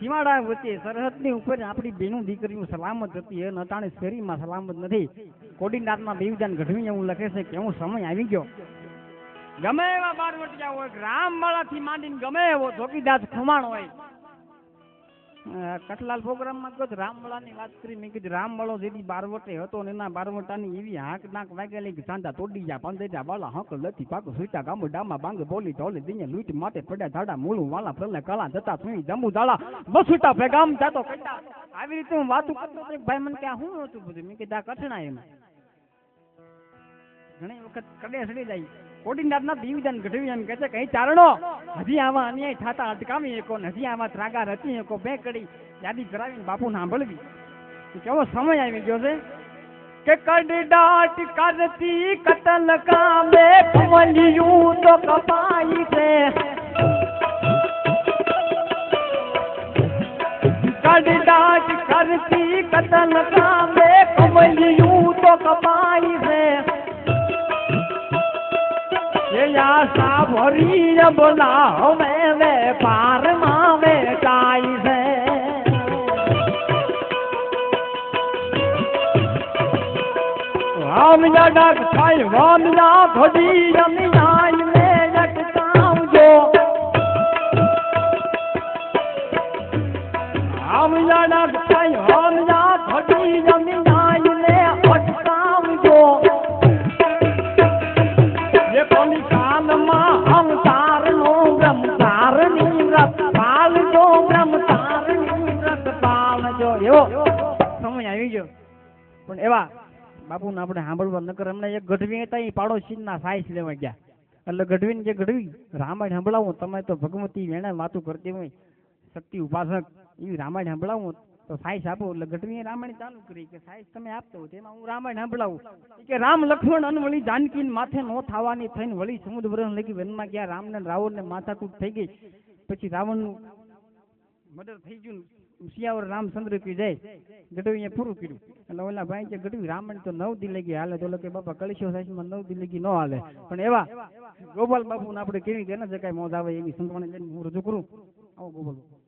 સીમાડા વચ્ચે સરહદની ઉપર આપણી બેનું દીકરીઓ સલામત હતી. એ નતાણે શેરીમાં સલામત નથી. કોડીનાથમાં દેવદાન ગઢવી એવું લખે છે કે સમય આવી ગયો. ગમે એવા બારવટિયા હોય રામવાળાથી માંડીને ગમે એવો ચોકીદાર ખુમાણ હોય. અ, કઠલાલ પ્રોગ્રામમાં તો રામવાળાની વાત કરી મેં કીધું રામવાળો જેથી બારવટે હતો ને એના બારવટાની એવી હાંક નાક વાગેલી કે સાંધા તોડી જા પંદેજા વાળા હક લથી પાક સુઈતા ગામો ડામા બાંગ બોલી ઢોલી દિને લૂંટ માટે પડ્યા ધાડા મૂળું વાલા પ્રલે કળા જતા સુઈ જમું દાડા બસુટા ભેગામ જાતો કંટા. આવી રીતે હું વાતું કરતો ભાઈ મને કે આ શું હતું બધું? મેં કીધું આ કઠણા એમ. ઘણી વખત કડે સડી જાય. કોડીનાથના દીવદાન ગઢવી એમ કહે છે કઈ ચારણો. હજી આવા અન્યાય થાતા અટકાવી એકો હજી આવા ત્રાગા રચી એકો બે કડી યાદી કરાવીને બાપુ સાંભળવી. કેવો સમય આવી ગયો છે? કે કડડાટ કરતી કતલ કામે કમલિયું તો કપાઈ છે. કડડાટ કરતી કતલ કામે કમલિયું તો કપાઈ આશા ભરી બોલા હવે વેપારમાં વેચાય છે. વામના ડાક થાય વામના ઘડી રમિયાય મે લટકાવજો વામના ડાક થાય વામના ઘડી રમિયાય એવો? સમય આવી ગયો. પણ એવા, બાપુને આપણે સાંભળવા નકર અમને એક ગઢવી હતા એ પાડોશી ના સાઈસ લેવા ગયા. એટલે ગઢવીને જે ગઢવી, રામાયણ સંભળાવું, તમે તો ભગવતી વેણે વાતું કરતી હોય, શક્તિ ઉપાસક એવી રામાયણ સંભળાવું, તો સાઈસ આપો. એટલે ગઢવીએ રામાયણ ચાલુ કરી કે સાઈસ તમે આપતો તેમાં હું રામાયણ સંભળાવું. કે રામ લક્ષ્મણ અન વળી જાનકી માથે નો થવાની થઈને વળી સમુદ્ર વરણ લગી વનમાં ગયા રામ ને રાવણ ને માથાકૂટ થઈ ગઈ. પછી રાવણનું મર્ડર થઈ ગયું શિયાવર રામચંદ્ર કી જય? ગઢવીએ પૂરું કર્યું. એટલે ઓલા ભાઈ કે ગઢવી રામાયણ તો નવ દી લગી હાલે, તો કે બાપા કળશો સાહેબ નવ દી લગી ન હાલે. પણ એવા ગોપાલ બાપુ આપણે કેવી કે ને જે કાંઈ મોજ આવે એવી સંતવાણી લઈને હું રજૂ કરું. આવો ગોપાલ બાપુ.